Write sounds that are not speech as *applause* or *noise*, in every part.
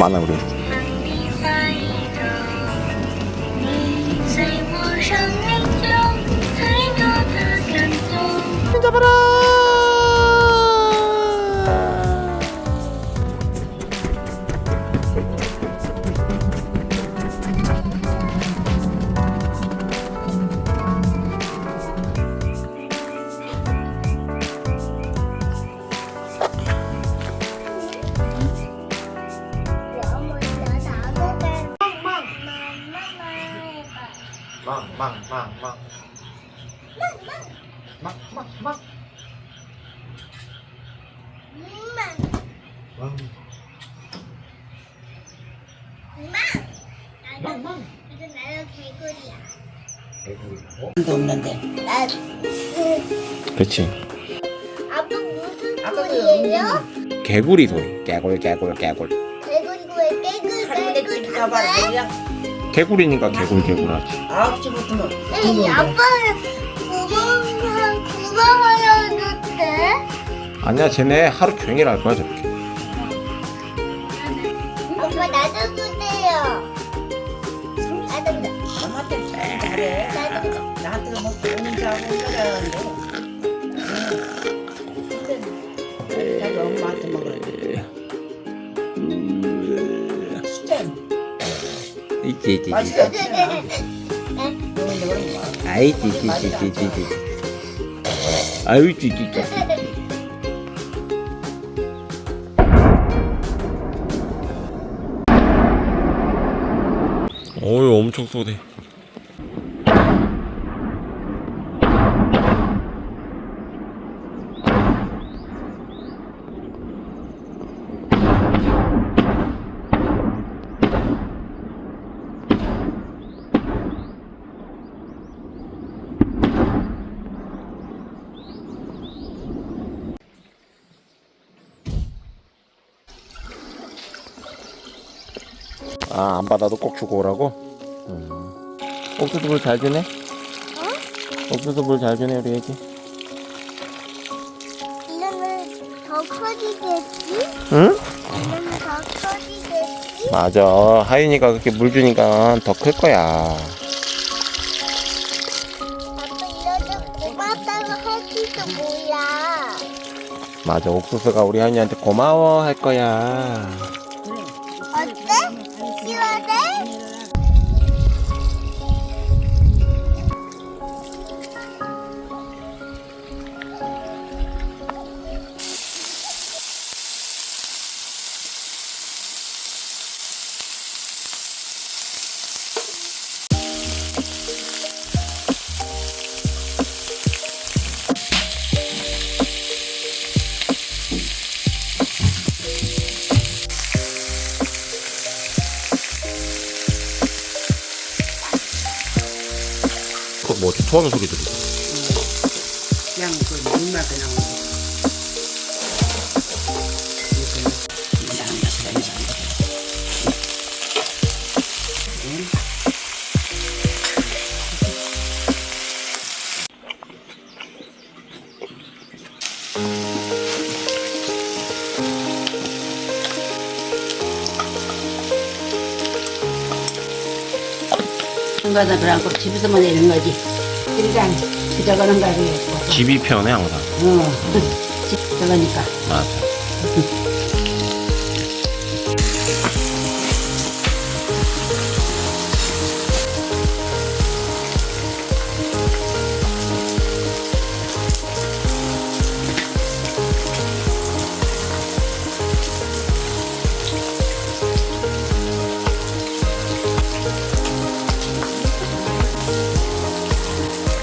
많아 우리. 잡아라! 망망망 도 없는데. 나, 그렇지 아빠 무슨 소리예요? 개구리 소리 개굴 개굴 개굴 깨글 할머니 깨글 집 가봐라. 그냥 개구리니까 개굴 개굴하지 9시부터는 에이, 아빠는 구멍 구멍하였는데 아니야 쟤네 하루 종일 할 거야 저렇게 아빠 나도. 나도. 엄마한테 잘해. 나도 그래. 나한테 뭐 오는 줄 알고 그러는데. 자기 엄마한테 먹으래. 수전. 있지 있지 맛있어. 있지 그런데 그런 거. 아이 찌찌찌찌찌찌 아유 찌찌찌찌 어유 엄청 쏘네 아 안 받아도 꼭 주고 오라고? 음. 옥수수 물 잘 주네? 옥수수 물 잘 주네 우리 애기 이러면 더 커지겠지? 응? 이러면 더 커지겠지? 맞아 하윤이가 그렇게 물 주니까 더 클 거야 아빠 이러면 고맙다고 할지도 몰라. 맞아 옥수수가 우리 하윤이한테 고마워 할 거야 어때? 시원해? 뭐지 토하는 소리 들리 그냥 그 물맛에 나오는 거. 이상한 맛이다, 이상한 맛. 그래갖고 집에서만 내는 거지. 일단 그저 가는 가게 없어. 집이 편해 항상 어, *laughs* 집 들어가니까. 맞아 *laughs*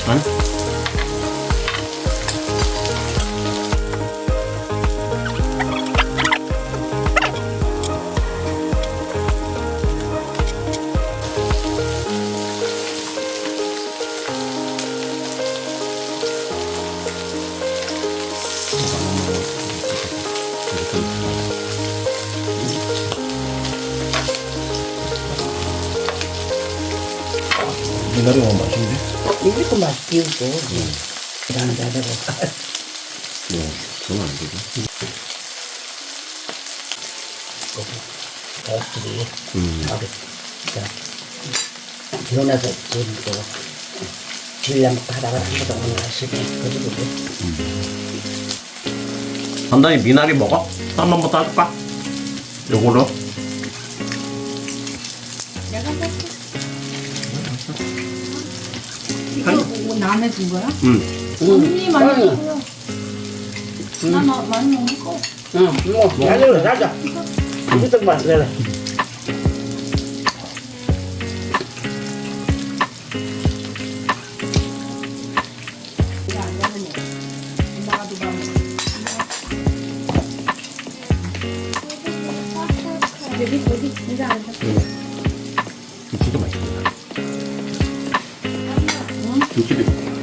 응? 응? 나리 너무 맛있는데? 이렇게 있고. 이런 데다가. 네, 그건 안 되죠. 애들이 음. 어디, 저, 비오나서 지금도 질량 하다가 한번도 오늘 하시네. 그리고 단단히 미나리 먹어? 한 번만 따줄까? 요거로? 이거 뭐 남의 준 거야? 응. 언니 많이 응. 먹어요. 나 마- 많이 먹을 거. 응, 뭐. 이것도 맛있어. 이거 안 먹으면 엄마가 누가 여기 어디 이제 안 돼. 김치도 맛있겠다. 김치도 있고.